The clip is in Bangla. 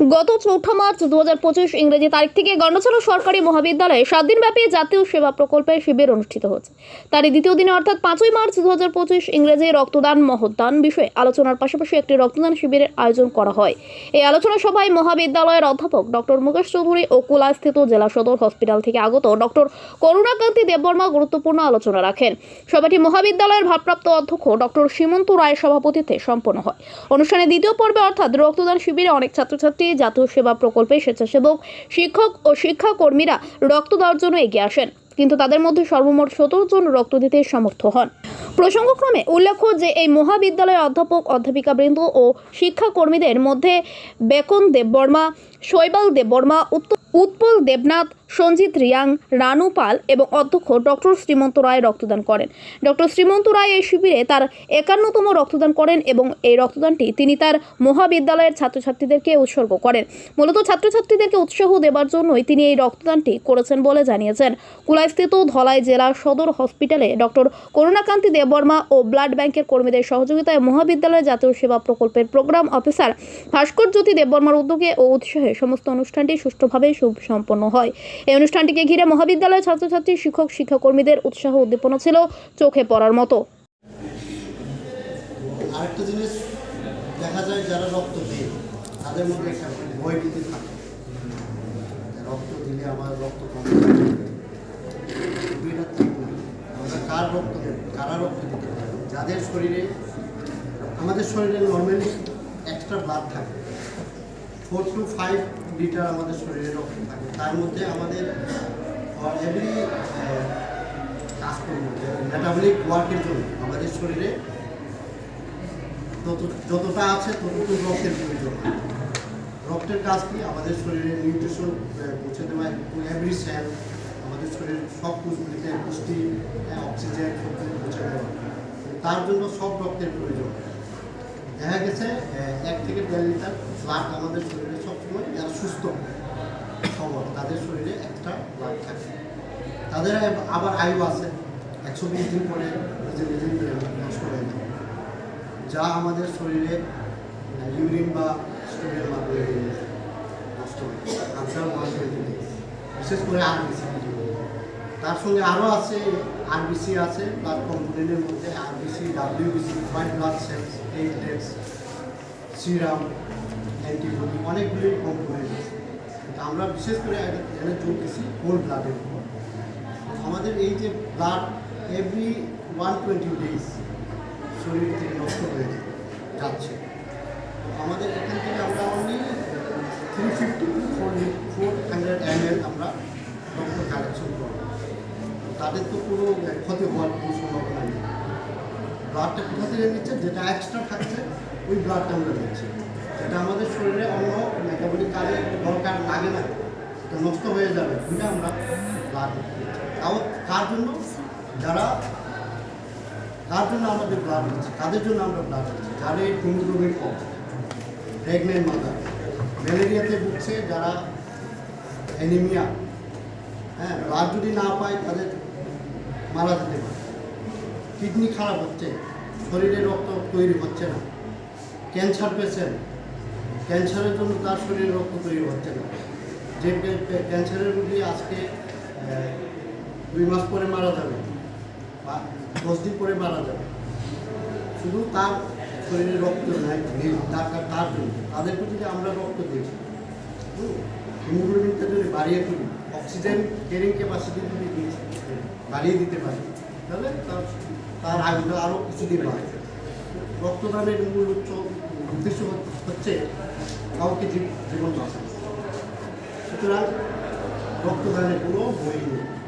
গত চৌঠা মার্চ দু হাজার পঁচিশ ইংরেজি তারিখ থেকে গণ্ডছাড়া সরকারি মহাবিদ্যালয়ে সাত দিনব্যাপী জাতীয় সেবা প্রকল্পের শিবির অনুষ্ঠিত হচ্ছে তারই দ্বিতীয় দিনে অর্থাৎ পাঁচই মার্চ দু হাজার পঁচিশ ইংরেজি রক্তদান মহদান বিষয়ে আলোচনার পাশাপাশি একটি রক্তদান শিবিরের আয়োজন করা হয়। এই আলোচনা সভায় মহাবিদ্যালয়ের অধ্যাপক ডক্টর মুকেশ চৌধুরী ও কুলাস্থিত জেলা সদর হসপিটাল থেকে আগত ডক্টর করুণাকান্তি দেববর্মা গুরুত্বপূর্ণ আলোচনা রাখেন। সভাটি মহাবিদ্যালয়ের ভারপ্রাপ্ত অধ্যক্ষ ডক্টর সীমন্ত রায়ের সভাপতিত্বে সম্পন্ন হয়। অনুষ্ঠানে দ্বিতীয় পর্বে অর্থাৎ রক্তদান শিবিরে অনেক ছাত্রছাত্রী জাতীয় সেবা প্রকল্পে স্বেচ্ছাসেবক, শিক্ষক ও শিক্ষাকর্মীরা রক্ত দেওয়ার জন্য এগিয়ে আসেন। কিন্তু তাদের মধ্যে সর্বমোট সতেরো জন রক্ত দিতে সমর্থ হন। প্রসঙ্গক্রমে উল্লেখ্য যে, এই মহাবিদ্যালয়ের অধ্যাপক অধ্যাপিকা অধ্যাপিকাবৃন্দ ও শিক্ষাকর্মীদের মধ্যে বেকন দেববর্মা, শৈবাল দেববর্মা উৎপল দেবনাথ সঞ্জিত রিয়াং, রানু পাল এবং অধ্যক্ষ ডক্টর শ্রীমন্ত রায় রক্তদান করেন। ডক্টর শ্রীমন্ত রায় এই শিবিরে তার একান্নতম রক্তদান করেন এবং এই রক্তদানটি তিনি তার মহাবিদ্যালয়ের ছাত্রছাত্রীদেরকে উৎসর্গ করেন। মূলত ছাত্রছাত্রীদেরকে উৎসাহ দেবার জন্যই তিনি এই রক্তদানটি করেছেন বলে জানিয়েছেন। কুলাইস্থিত ধলাই জেলা সদর হসপিটালে ডক্টর করুণাকান্তি দেববর্মা ও ব্লাড ব্যাংকের কর্মীদের সহযোগিতায় মহাবিদ্যালয় জাতীয় সেবা প্রকল্পের প্রোগ্রাম অফিসার ভাস্কর জ্যোতি দেববর্মার উদ্যোগে ও উৎসাহে সমস্ত অনুষ্ঠানটি সুষ্ঠুভাবে সম্পন্ন হয়। এই অনুষ্ঠানটিকে ঘিরে মহাবিদ্যালয়ের ছাত্রছাত্রী, শিক্ষক, শিক্ষাকর্মীদের উৎসাহ উদ্দীপনা ছিল চোখে পড়ার মতো। আরেকটা জিনিস দেখা যায়, যারা রক্ত দেয়, তাদের মধ্যে একটা ভয় ভীতি থাকে। রক্ত দিলে আমার রক্ত আমরা কার রক্ত কারা রক্ত দিতে যাদের শরীরে, আমাদের শরীরে নর্মালি এক্সট্রা ব্লাড থাকে। ফোর টু ফাইভ লিটার আমাদের শরীরে রক্ত থাকে। তার মধ্যে আমাদের এভরি কাজকর্ম মেটাবলিক ওয়ার্কের জন্য আমাদের শরীরে যত, যতটা আছে ততটুকু রক্তের প্রয়োজন রক্তের কাজ কি? আমাদের শরীরে নিউট্রিশন পৌঁছে দেওয়া এভরি সেল আমাদের শরীরের সব কোষগুলিতে পুষ্টি অক্সিজেন সব কিছু পৌঁছে দেওয়া। তার জন্য সব রক্তের প্রয়োজন। দেখা গেছে এক থেকে দেড় লিটার ব্লাড আমাদের শরীরে সবসময় যারা সুস্থ, সবল, তাদের শরীরে একটা ব্লাড থাকে। তাদের আবার আয়ু আছে, একশো বিশ দিন পরে নিজে নিজেই নষ্ট হয়ে যায়। যা আমাদের শরীরে ইউরিন বা স্টোরের মাধ্যমে নষ্ট হয় আনসার বিশেষ করে আরবিসি তার সঙ্গে আরও আছে আরবিসি আছে ব্লাড কম্পোনেন্টের মধ্যে RBC WBC white blood cells platelets serum antibody অনেকগুলি কম্পোনেন্ট আছে। আমরা বিশেষ করে এখানে চলতেছি হোল ব্লাডের উপর। আমাদের এই যে blood every one twenty days শরীর থেকে নষ্ট হয়ে যাচ্ছে। আমাদের এখান থেকে আমরা only three fifty four four hundred M L আমরা রক্ত কালেকশন করব। তাদের তো কোনো ক্ষতি হওয়ার কোনো সম্ভাবনা নেই। ব্লাডটা কোথা থেকে নিচ্ছে? যেটা এক্সট্রা থাকছে, ওই ব্লাডটা আমরা দিচ্ছি যেটা আমাদের শরীরে অন্য মেটাবলিক কাজে দরকার লাগে না। এটা নষ্ট হয়ে যাবে ওইটা আমরা ব্লাড তাও কার জন্য? যারা, কার জন্য আমাদের ব্লাড দিচ্ছে কাদের জন্য আমরা ব্লাড দিচ্ছি যাদের হিমোগ্লোবিন কম প্রেগনেন্ট মাদার ম্যালেরিয়াতে ভুগছে, যারা অ্যানিমিয়া হ্যাঁ ব্লাড যদি না পায় তাদের মারা যেতে পারে। কিডনি খারাপ হচ্ছে, শরীরে রক্ত তৈরি হচ্ছে না। ক্যান্সার পেশেন্ট ক্যান্সারের জন্য তার শরীরে রক্ত তৈরি হচ্ছে না। যে ক্যান্সারের রোগী আজকে দুই মাস পরে মারা যাবে, বা দশ দিন পরে মারা যাবে। শুধু তার শরীরে রক্ত নাই তার তার- জন্য। তাদেরকে যদি আমরা রক্ত দিই হিমোগ্লোবিনটা যদি বাড়িয়ে তুলি অক্সিজেন ক্যারিং ক্যাপাসিটি যদি বাড়িয়ে দিতে পারি, তাহলে তার তার আয়ুটা আরও কিছুদিন বাড়ে রক্তদানের মূল উচ্চ উদ্দেশ্য হচ্ছে কাউকে জীব- জীবন বাঁচানো। সুতরাং রক্তদানের কোনো বই নেই।